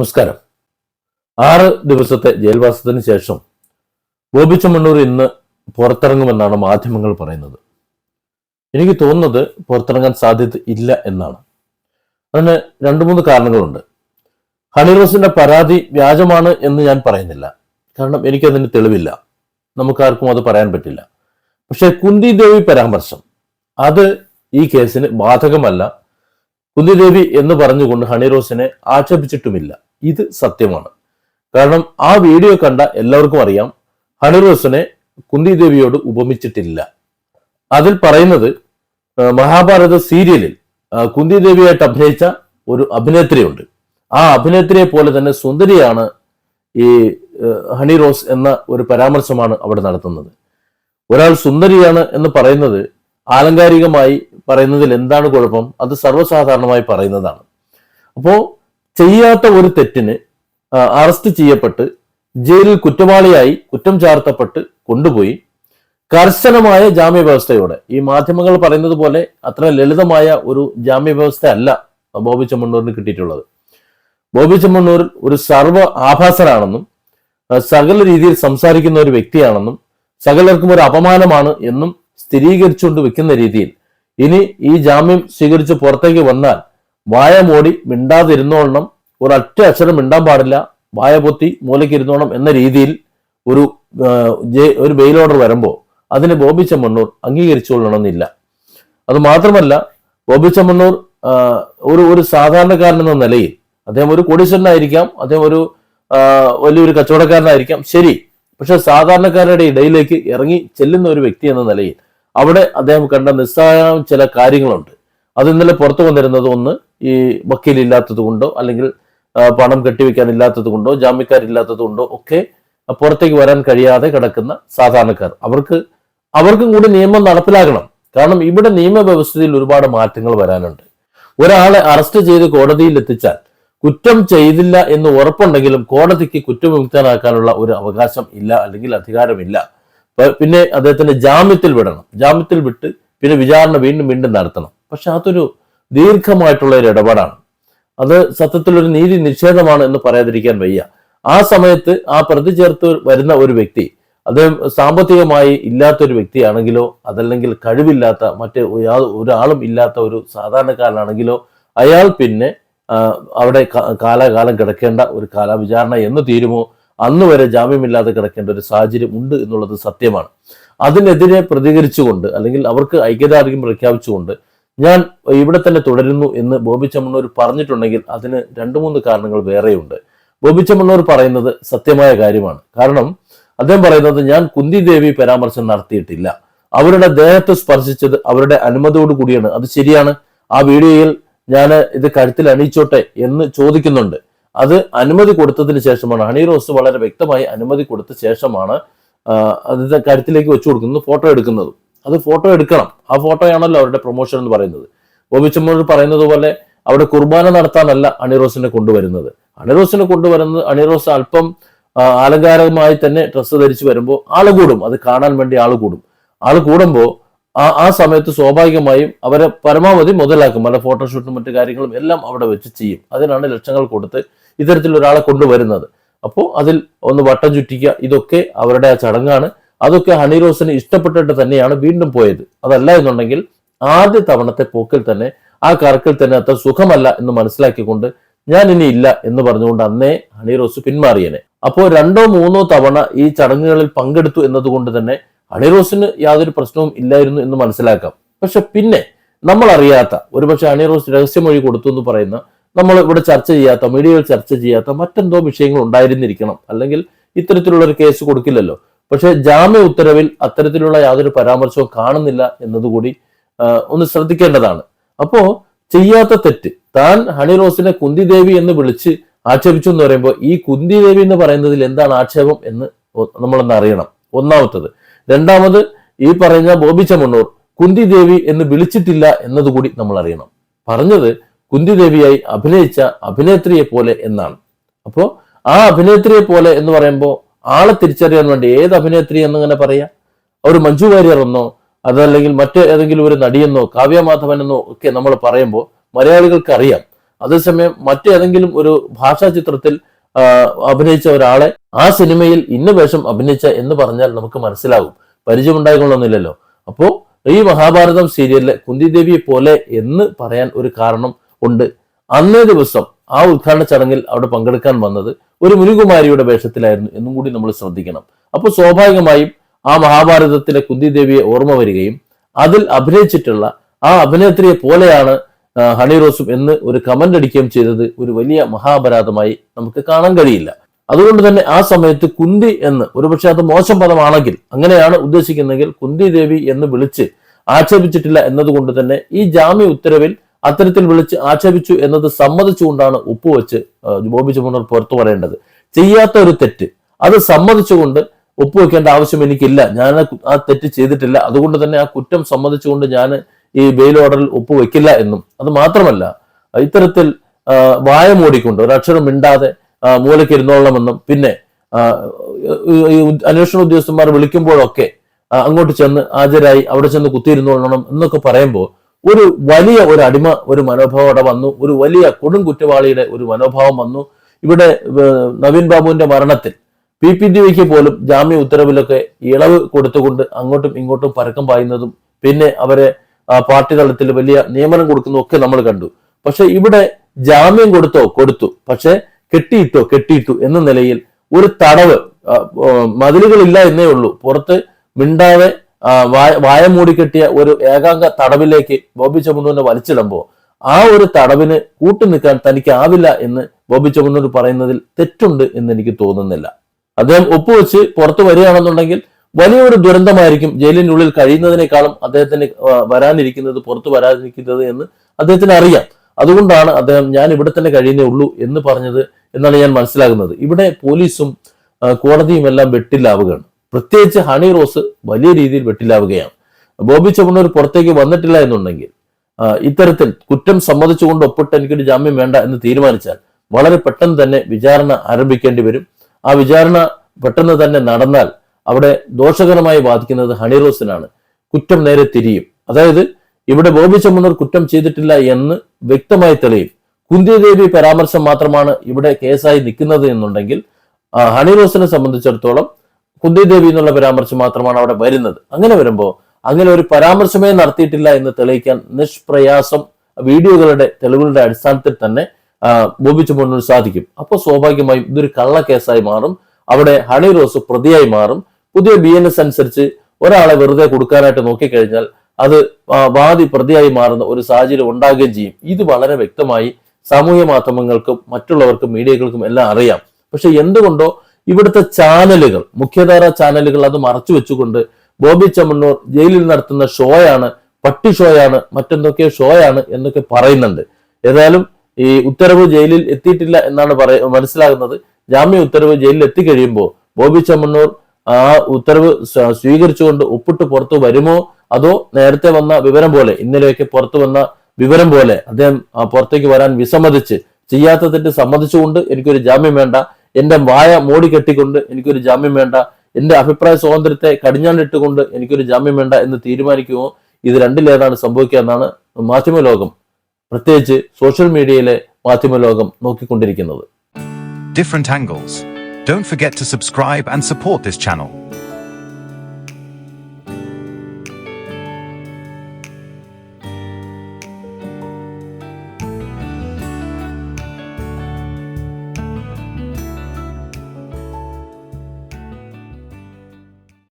നമസ്കാരം. ആറ് ദിവസത്തെ ജയിൽവാസത്തിന് ശേഷം ബോബി മണ്ണൂർ ഇന്ന് പുറത്തിറങ്ങുമെന്നാണ് മാധ്യമങ്ങൾ പറയുന്നത്. എനിക്ക് തോന്നുന്നത് പുറത്തിറങ്ങാൻ സാധ്യത ഇല്ല എന്നാണ്. അതിന് രണ്ട് മൂന്ന് കാരണങ്ങളുണ്ട്. ഹണി റോസിന്റെ പരാതി വ്യാജമാണ് എന്ന് ഞാൻ പറയുന്നില്ല. കാരണം എനിക്കതിന് തെളിവില്ല. നമുക്കാർക്കും അത് പറയാൻ പറ്റില്ല. പക്ഷെ കുന്തി ദേവി പരാമർശം. അത് ഈ കേസിന് ബാധകമല്ല. കുന്തിദേവി എന്ന് പറഞ്ഞുകൊണ്ട് ഹണി റോസിനെ ആക്ഷേപിച്ചിട്ടുമില്ല. ഇത് സത്യമാണ്. കാരണം ആ വീഡിയോ കണ്ട എല്ലാവർക്കും അറിയാം ഹണി കുന്തി ദേവിയോട് ഉപമിച്ചിട്ടില്ല. അതിൽ പറയുന്നത് മഹാഭാരത സീരിയലിൽ കുന്തി ദേവിയായിട്ട് അഭിനയിച്ച ഒരു അഭിനേത്രിയുണ്ട്. ആ അഭിനേത്രിയെ പോലെ തന്നെ സുന്ദരിയാണ് ഈ ഹണി റോസ് എന്ന ഒരു പരാമർശമാണ് അവിടെ നടത്തുന്നത്. ഒരാൾ സുന്ദരിയാണ് എന്ന് പറയുന്നത് ആലങ്കാരികമായി പറയുന്നതിൽ എന്താണ് കുഴപ്പം? അത് സർവസാധാരണമായി പറയുന്നതാണ്. അപ്പോ ചെയ്യാത്ത ഒരു തെറ്റിന് അറസ്റ്റ് ചെയ്യപ്പെട്ട് ജയിലിൽ കുറ്റവാളിയായി കുറ്റം ചാർത്തപ്പെട്ട് കൊണ്ടുപോയി. കർശനമായ ജാമ്യ വ്യവസ്ഥയോടെ ഈ മാധ്യമങ്ങൾ പറയുന്നത് പോലെ അത്ര ലളിതമായ ഒരു ജാമ്യ വ്യവസ്ഥ അല്ല ബോബി ചെമ്മണ്ണൂരിന് കിട്ടിയിട്ടുള്ളത്. ബോബി ചെമ്മണ്ണൂർ ഒരു സർവ ആഭാസനാണെന്നും സകല രീതിയിൽ സംസാരിക്കുന്ന ഒരു വ്യക്തിയാണെന്നും സകലർക്കും ഒരു അപമാനമാണ് എന്നും സ്ഥിരീകരിച്ചുകൊണ്ട് വെക്കുന്ന രീതിയിൽ ഇനി ഈ ജാമ്യം സ്വീകരിച്ച് പുറത്തേക്ക് വന്നാൽ വായ മോടി മിണ്ടാതിരുന്നോളണം. ഒരൊറ്റ അക്ഷരം മിണ്ടാൻ പാടില്ല. വായ പൊത്തി മൂലയ്ക്ക് ഇരുന്നോണം എന്ന രീതിയിൽ ഒരു ഒരു ബെയിൽ ഓർഡർ വരുമ്പോൾ അതിന് ബോബി ചെമ്മണ്ണൂർ അംഗീകരിച്ചുകൊള്ളണമെന്നില്ല. അത് മാത്രമല്ല ബോബി ചെമ്മണ്ണൂർ ഒരു ഒരു സാധാരണക്കാരൻ എന്ന നിലയിൽ അദ്ദേഹം ഒരു കോടീശ്വരനായിരിക്കാം അദ്ദേഹം ഒരു വലിയൊരു കച്ചവടക്കാരനായിരിക്കാം. ശരി. പക്ഷെ സാധാരണക്കാരുടെ ഇടയിലേക്ക് ഇറങ്ങി ചെല്ലുന്ന ഒരു വ്യക്തി എന്ന നിലയിൽ അവിടെ അദ്ദേഹം കണ്ട നിസ്സാരം ചില കാര്യങ്ങളുണ്ട്. അത് ഇന്നലെ പുറത്തു വന്നിരുന്നത് ഒന്ന് ഈ വക്കീലില്ലാത്തത് കൊണ്ടോ അല്ലെങ്കിൽ പണം കെട്ടിവെക്കാൻ ഇല്ലാത്തത് കൊണ്ടോ ജാമ്യക്കാരില്ലാത്തത് കൊണ്ടോ ഒക്കെ പുറത്തേക്ക് വരാൻ കഴിയാതെ കിടക്കുന്ന സാധാരണക്കാർ. അവർക്ക് അവർക്കും കൂടി നിയമം നടപ്പിലാക്കണം കാരണം ഇവിടെ നിയമവ്യവസ്ഥയിൽ ഒരുപാട് മാറ്റങ്ങൾ വരാനുണ്ട്. ഒരാളെ അറസ്റ്റ് ചെയ്ത് കോടതിയിൽ എത്തിച്ചാൽ കുറ്റം ചെയ്തില്ല എന്ന് ഉറപ്പുണ്ടെങ്കിലും കോടതിക്ക് കുറ്റവിമുക്തനാക്കാനുള്ള ഒരു അവകാശം ഇല്ല അല്ലെങ്കിൽ അധികാരമില്ല. പിന്നെ അദ്ദേഹത്തിന്റെ ജാമ്യത്തിൽ വിടണം. ജാമ്യത്തിൽ വിട്ട് പിന്നെ വിചാരണ വീണ്ടും വീണ്ടും നടത്തണം. പക്ഷെ അതൊരു ദീർഘമായിട്ടുള്ള ഒരു ഇടപാടാണ്. അത് സത്യത്തിൽ ഒരു നീതി നിഷേധമാണ് എന്ന് പറയാതിരിക്കാൻ വയ്യ. ആ സമയത്ത് ആ പ്രതി ചേർത്ത് വരുന്ന ഒരു വ്യക്തി അദ്ദേഹം സാമ്പത്തികമായി ഇല്ലാത്തൊരു വ്യക്തിയാണെങ്കിലോ അതല്ലെങ്കിൽ കഴിവില്ലാത്ത മറ്റ് ഒരാളും ഇല്ലാത്ത ഒരു സാധാരണക്കാരനാണെങ്കിലോ അയാൾ പിന്നെ അവിടെ കാലാകാലം കിടക്കേണ്ട ഒരു കാലവിചാരണ എന്ന് തീരുമോ? അന്ന് വരെ ജാമ്യമില്ലാതെ കിടക്കേണ്ട ഒരു സാഹചര്യം ഉണ്ട് എന്നുള്ളത് സത്യമാണ്. അതിനെതിരെ പ്രതികരിച്ചുകൊണ്ട് അല്ലെങ്കിൽ അവർക്ക് ഐക്യദാർഢ്യം പ്രഖ്യാപിച്ചുകൊണ്ട് ഞാൻ ഇവിടെ തന്നെ തുടരുന്നു എന്ന് ബോബി ചമ്മണ്ണൂർ പറഞ്ഞിട്ടുണ്ടെങ്കിൽ അതിന് രണ്ട് മൂന്ന് കാരണങ്ങൾ വേറെയുണ്ട്. ബോബി ചമ്മണ്ണൂർ പറയുന്നത് സത്യമായ കാര്യമാണ്. കാരണം അദ്ദേഹം പറയുന്നത് ഞാൻ കുന്തി ദേവി പരാമർശം നടത്തിയിട്ടില്ല. അവരുടെ ദേഹത്തെ സ്പർശിച്ചത് അവരുടെ അനുമതിയോട് കൂടിയാണ്. അത് ശരിയാണ്. ആ വീഡിയോയിൽ ഞാൻ ഇത് കഴുത്തിൽ അണിയിച്ചോട്ടെ എന്ന് ചോദിക്കുന്നുണ്ട്. അത് അനുമതി കൊടുത്തതിന് ശേഷമാണ്. ഹണി റോസ് വളരെ വ്യക്തമായി അനുമതി കൊടുത്ത ശേഷമാണ് അതിന്റെ അത് കഴുത്തിലേക്ക് വെച്ചു കൊടുക്കുന്നത് ഫോട്ടോ എടുക്കുന്നത്. അത് ഫോട്ടോ എടുക്കണം. ആ ഫോട്ടോയാണല്ലോ അവരുടെ പ്രൊമോഷൻ എന്ന് പറയുന്നത്. ബോബിച്ചമ്മോട് പറയുന്നത് പോലെ അവിടെ കുർബാന നടത്താനല്ല അണിറോസിനെ കൊണ്ടുവരുന്നത്. അണിറോസിനെ കൊണ്ടുവരുന്നത് അണിറോസ് അല്പം ആലങ്കാരമായി തന്നെ ഡ്രസ്സ് ധരിച്ച് വരുമ്പോൾ ആൾ കൂടും. അത് കാണാൻ വേണ്ടി ആൾ കൂടും. ആൾ കൂടുമ്പോൾ ആ ആ സമയത്ത് സ്വാഭാവികമായും അവരെ പരമാവധി മുതലാക്കും. അല്ല ഫോട്ടോഷൂട്ടും മറ്റു കാര്യങ്ങളും എല്ലാം അവിടെ വെച്ച് ചെയ്യും. അതിനാണ് ലക്ഷങ്ങൾ കൊടുത്ത് ഇത്തരത്തിൽ ഒരാളെ കൊണ്ടുവരുന്നത്. അപ്പോൾ അതിൽ ഒന്ന് വട്ടം ചുറ്റിക്കുക. ഇതൊക്കെ അവരുടെ ആ ചടങ്ങാണ്. അതൊക്കെ ഹണി റോസിന് ഇഷ്ടപ്പെട്ടിട്ട് തന്നെയാണ് വീണ്ടും പോയത്. അതല്ല എന്നുണ്ടെങ്കിൽ ആദ്യ തവണത്തെ പോക്കിൽ തന്നെ ആ കറക്കിൽ തന്നെ അത്ര സുഖമല്ല എന്ന് മനസ്സിലാക്കിക്കൊണ്ട് ഞാൻ ഇനി ഇല്ല എന്ന് പറഞ്ഞുകൊണ്ട് അന്നേ ഹണി റോസ് പിന്മാറിയനെ. അപ്പോൾ രണ്ടോ മൂന്നോ തവണ ഈ ചടങ്ങുകളിൽ പങ്കെടുത്തു എന്നതുകൊണ്ട് തന്നെ ഹണി റോസിന് യാതൊരു പ്രശ്നവും ഇല്ലായിരുന്നു എന്ന് മനസ്സിലാക്കാം. പക്ഷെ പിന്നെ നമ്മൾ അറിയാത്ത ഒരുപക്ഷെ ഹണി റോസ് രഹസ്യമൊഴി കൊടുത്തു എന്ന് പറയുന്ന നമ്മൾ ഇവിടെ ചർച്ച ചെയ്യാത്ത മീഡിയയിൽ ചർച്ച ചെയ്യാത്ത മറ്റെന്തോ വിഷയങ്ങൾ ഉണ്ടായിരുന്നിരിക്കണം. അല്ലെങ്കിൽ ഇത്തരത്തിലുള്ള ഒരു കേസ് കൊടുക്കില്ലല്ലോ. പക്ഷെ ജാമ്യ ഉത്തരവിൽ അത്തരത്തിലുള്ള യാതൊരു പരാമർശവും കാണുന്നില്ല എന്നതുകൂടി ഒന്ന് ശ്രദ്ധിക്കേണ്ടതാണ്. അപ്പോ ചെയ്യാത്ത തെറ്റ് താൻ ഹണി റോസിനെ കുന്തി ദേവി എന്ന് വിളിച്ച് ആക്ഷേപിച്ചു എന്ന് പറയുമ്പോൾ ഈ കുന്തി ദേവി എന്ന് പറയുന്നതിൽ എന്താണ് ആക്ഷേപം എന്ന് നമ്മളൊന്ന് അറിയണം. ഒന്നാമത്തത്. രണ്ടാമത് ഈ പറയുന്ന ബോബി ചമണ്ണൂർ കുന്തി ദേവി എന്ന് വിളിച്ചിട്ടില്ല എന്നതുകൂടി നമ്മൾ അറിയണം. പറഞ്ഞത് കുന്തി ദേവിയായി അഭിനയിച്ച അഭിനേത്രിയെ പോലെ എന്നാണ്. അപ്പോ ആ അഭിനേത്രിയെ പോലെ എന്ന് പറയുമ്പോൾ ആളെ തിരിച്ചറിയാൻ വേണ്ടി ഏത് അഭിനേത്രി എന്നിങ്ങനെ പറയാ? ഒരു മഞ്ജു വാര്യർ എന്നോ അതല്ലെങ്കിൽ മറ്റ് ഏതെങ്കിലും ഒരു നടിയെന്നോ കാവ്യ മാധവൻ എന്നോ ഒക്കെ നമ്മൾ പറയുമ്പോൾ മലയാളികൾക്ക് അറിയാം. അതേസമയം മറ്റേതെങ്കിലും ഒരു ഭാഷാ ചിത്രത്തിൽ അഭിനയിച്ച ഒരാളെ ആ സിനിമയിൽ ഇന്ന വേഷം അഭിനയിച്ച എന്ന് പറഞ്ഞാൽ നമുക്ക് മനസ്സിലാകും. പരിചയമുണ്ടായിക്കൊള്ളൊന്നുമില്ലല്ലോ അപ്പോൾ ഈ മഹാഭാരതം സീരിയലിലെ കുന്തിദേവിയെ പോലെ എന്ന് പറയാൻ ഒരു കാരണം ഉണ്ട്. അന്നേ ദിവസം ആ ഉദ്ഘാടന ചടങ്ങിൽ അവിടെ പങ്കെടുക്കാൻ വന്നത് ഒരു മുനികുമാരിയുടെ വേഷത്തിലായിരുന്നു എന്നും കൂടി നമ്മൾ ശ്രദ്ധിക്കണം. അപ്പോൾ സ്വാഭാവികമായും ആ മഹാഭാരതത്തിലെ കുന്തിദേവിയെ ഓർമ്മ വരികയും അതിൽ അഭിനയിച്ചിട്ടുള്ള ആ അഭിനേത്രിയെ പോലെയാണ് ഹണി റോസും എന്ന് ഒരു കമന്റ് അടിക്കുകയും ചെയ്തത് ഒരു വലിയ മഹാപരാധമായി നമുക്ക് കാണാൻ കഴിയില്ല. അതുകൊണ്ട് തന്നെ ആ സമയത്ത് കുന്തി എന്ന് ഒരുപക്ഷെ അത് മോശം പദമാണെങ്കിൽ അങ്ങനെയാണ് ഉദ്ദേശിക്കുന്നതെങ്കിൽ കുന്തി ദേവി എന്ന് വിളിച്ച് ആക്ഷേപിച്ചിട്ടില്ല എന്നതുകൊണ്ട് തന്നെ ഈ ജാമ്യ ഉത്തരവിൽ അത്തരത്തിൽ വിളിച്ച് ആക്ഷേപിച്ചു എന്നത് സമ്മതിച്ചുകൊണ്ടാണ് ഒപ്പുവെച്ച് ബോബി ജമുനർ പുറത്തു പറയേണ്ടത്. ചെയ്യാത്ത ഒരു തെറ്റ്. അത് സമ്മതിച്ചുകൊണ്ട് ഒപ്പുവെക്കേണ്ട ആവശ്യം എനിക്കില്ല. ഞാൻ ആ തെറ്റ് ചെയ്തിട്ടില്ല. അതുകൊണ്ട് തന്നെ ആ കുറ്റം സമ്മതിച്ചുകൊണ്ട് ഞാൻ ഈ ബെയിൽ ഓർഡറിൽ ഒപ്പുവെക്കില്ല എന്നും. അത് മാത്രമല്ല ഇത്തരത്തിൽ വായ മൂടിക്കൊണ്ട് ഒരക്ഷരം മിണ്ടാതെ മൂലയ്ക്ക് ഇരുന്നോളണമെന്നും പിന്നെ അന്വേഷണ ഉദ്യോഗസ്ഥന്മാർ വിളിക്കുമ്പോഴൊക്കെ അങ്ങോട്ട് ചെന്ന് ഹാജരായി അവിടെ ചെന്ന് കുത്തിയിരുന്നോളണം എന്നൊക്കെ പറയുമ്പോൾ ഒരു വലിയ ഒരു അടിമ ഒരു മനോഭാവം അവിടെ വന്നു. ഒരു വലിയ കൊടും കുറ്റവാളിയുടെ ഒരു മനോഭാവം വന്നു. ഇവിടെ നവീൻ ബാബുവിന്റെ മരണത്തിൽ പി പി ഡിവിക്ക് പോലും ജാമ്യ ഉത്തരവിലൊക്കെ ഇളവ് കൊടുത്തുകൊണ്ട് അങ്ങോട്ടും ഇങ്ങോട്ടും പരക്കം പായുന്നതും പിന്നെ അവരെ പാർട്ടി തലത്തിൽ വലിയ നിയമനം കൊടുക്കുന്നതും ഒക്കെ നമ്മൾ കണ്ടു. പക്ഷെ ഇവിടെ ജാമ്യം കൊടുത്തോ കൊടുത്തു. പക്ഷെ കെട്ടിയിട്ടോ കെട്ടിയിട്ടു എന്ന നിലയിൽ ഒരു തടവ് മതിലുകളില്ല എന്നേ ഉള്ളൂ. പുറത്ത് മിണ്ടാതെ വായ വായ മൂടിക്കെട്ടിയ ഒരു ഏകാംഗ തടവിലേക്ക് ബോബി ചമുന്നൂരിനെ വലിച്ചിടുമ്പോൾ ആ ഒരു തടവിന് കൂട്ടു നിൽക്കാൻ തനിക്ക് ആവില്ല എന്ന് ബോബി ചമുന്നൂർ പറയുന്നതിൽ തെറ്റുണ്ട് എന്ന് എനിക്ക് തോന്നുന്നില്ല. അദ്ദേഹം ഒപ്പുവെച്ച് പുറത്തു വരികയാണെന്നുണ്ടെങ്കിൽ വലിയൊരു ദുരന്തമായിരിക്കും ജയിലിനുള്ളിൽ കഴിയുന്നതിനേക്കാളും അദ്ദേഹത്തിന് വരാനിരിക്കുന്നത് പുറത്തു വരാനിരിക്കുന്നത് എന്ന് അദ്ദേഹത്തിന് അറിയാം. അതുകൊണ്ടാണ് അദ്ദേഹം ഞാൻ ഇവിടെ തന്നെ കഴിയുന്നേ ഉള്ളൂ എന്ന് പറഞ്ഞത് എന്നാണ് ഞാൻ മനസ്സിലാകുന്നത്. ഇവിടെ പോലീസും കോടതിയും എല്ലാം വെട്ടിലാവുകയാണ്. പ്രത്യേകിച്ച് ഹണി റോസ് വലിയ രീതിയിൽ വെട്ടിലാവുകയാണ്. ബോബി ചമ്മണ്ണൂർ പുറത്തേക്ക് വന്നിട്ടില്ല എന്നുണ്ടെങ്കിൽ ഇത്തരത്തിൽ കുറ്റം സമ്മതിച്ചുകൊണ്ട് ഒപ്പിട്ട് എനിക്കൊരു ജാമ്യം വേണ്ട എന്ന് തീരുമാനിച്ചാൽ വളരെ പെട്ടെന്ന് തന്നെ വിചാരണ ആരംഭിക്കേണ്ടി വരും. ആ വിചാരണ പെട്ടെന്ന് തന്നെ നടന്നാൽ അവിടെ ദോഷകരമായി ബാധിക്കുന്നത് ഹണി റോസിനാണ് കുറ്റം നേരെ തിരിയും. അതായത് ഇവിടെ ബോബി ചമ്മണ്ണൂർ കുറ്റം ചെയ്തിട്ടില്ല എന്ന് വ്യക്തമായി തെളിയും. കുന്തിദേവി പരാമർശം മാത്രമാണ് ഇവിടെ കേസായി നിൽക്കുന്നത് എന്നുണ്ടെങ്കിൽ ആ, ഹണി റോസിനെ ദേവി എന്നുള്ള പരാമർശം മാത്രമാണ് അവിടെ വരുന്നത്. അങ്ങനെ വരുമ്പോൾ അങ്ങനെ ഒരു പരാമർശമേ നടത്തിയിട്ടില്ല എന്ന് തെളിയിക്കാൻ നിഷ്പ്രയാസം വീഡിയോകളുടെ തെളിവുകളുടെ അടിസ്ഥാനത്തിൽ തന്നെ ബോബിച്ചു ബോബി സാധിക്കും. അപ്പോൾ സ്വാഭാവികമായും ഇതൊരു കള്ളക്കേസായി മാറും. അവിടെ ഹണി റോസ് പ്രതിയായി മാറും. പുതിയ ബി എൻ എസ് അനുസരിച്ച് ഒരാളെ വെറുതെ കൊടുക്കാനായിട്ട് നോക്കിക്കഴിഞ്ഞാൽ അത് വാദി പ്രതിയായി മാറുന്ന ഒരു സാഹചര്യം ഉണ്ടാകുകയും ചെയ്യും. ഇത് വളരെ വ്യക്തമായി സാമൂഹ്യ മാധ്യമങ്ങൾക്കും മറ്റുള്ളവർക്കും മീഡിയകൾക്കും എല്ലാം അറിയാം. പക്ഷെ എന്തുകൊണ്ടോ ഇവിടുത്തെ ചാനലുകൾ മുഖ്യധാര ചാനലുകൾ അത് മറച്ചു വെച്ചുകൊണ്ട് ബോബി ചമ്മണ്ണൂർ ജയിലിൽ നടത്തുന്ന ഷോയാണ് പട്ടി ഷോയാണ് മറ്റെന്തൊക്കെയോ ഷോയാണ് എന്നൊക്കെ പറയുന്നുണ്ട്. ഏതായാലും ഈ ഉത്തരവ് ജയിലിൽ എത്തിയിട്ടില്ല എന്നാണ് പറയ മനസ്സിലാകുന്നത്. ജാമ്യ ഉത്തരവ് ജയിലിൽ എത്തിക്കഴിയുമ്പോൾ ബോബി ചമ്മണ്ണൂർ ആ ഉത്തരവ് സ്വ- സ്വീകരിച്ചുകൊണ്ട് ഒപ്പിട്ട് പുറത്തു വരുമോ? അതോ നേരത്തെ വന്ന വിവരം പോലെ ഇന്നലെയൊക്കെ പുറത്തു വന്ന വിവരം പോലെ അദ്ദേഹം പുറത്തേക്ക് വരാൻ വിസമ്മതിച്ച് ചെയ്യാത്തതിന്റെ സമ്മതിച്ചുകൊണ്ട് എനിക്കൊരു ജാമ്യം വേണ്ട എന്റെ വായ മോടി കെട്ടിക്കൊണ്ട് എനിക്കൊരു ജാമ്യം വേണ്ട എന്റെ അഭിപ്രായ സ്വാതന്ത്ര്യത്തെ കടിഞ്ഞാണിട്ടുകൊണ്ട് എനിക്കൊരു ജാമ്യം വേണ്ട എന്ന് തീരുമാനിക്കുമോ ഇത് രണ്ടിലേതാണ് സംഭവിക്കുക എന്നാണ് മാധ്യമലോകം പ്രത്യേകിച്ച് സോഷ്യൽ മീഡിയയിലെ മാധ്യമലോകം നോക്കിക്കൊണ്ടിരിക്കുന്നത് different angles. Don't forget to subscribe and support this.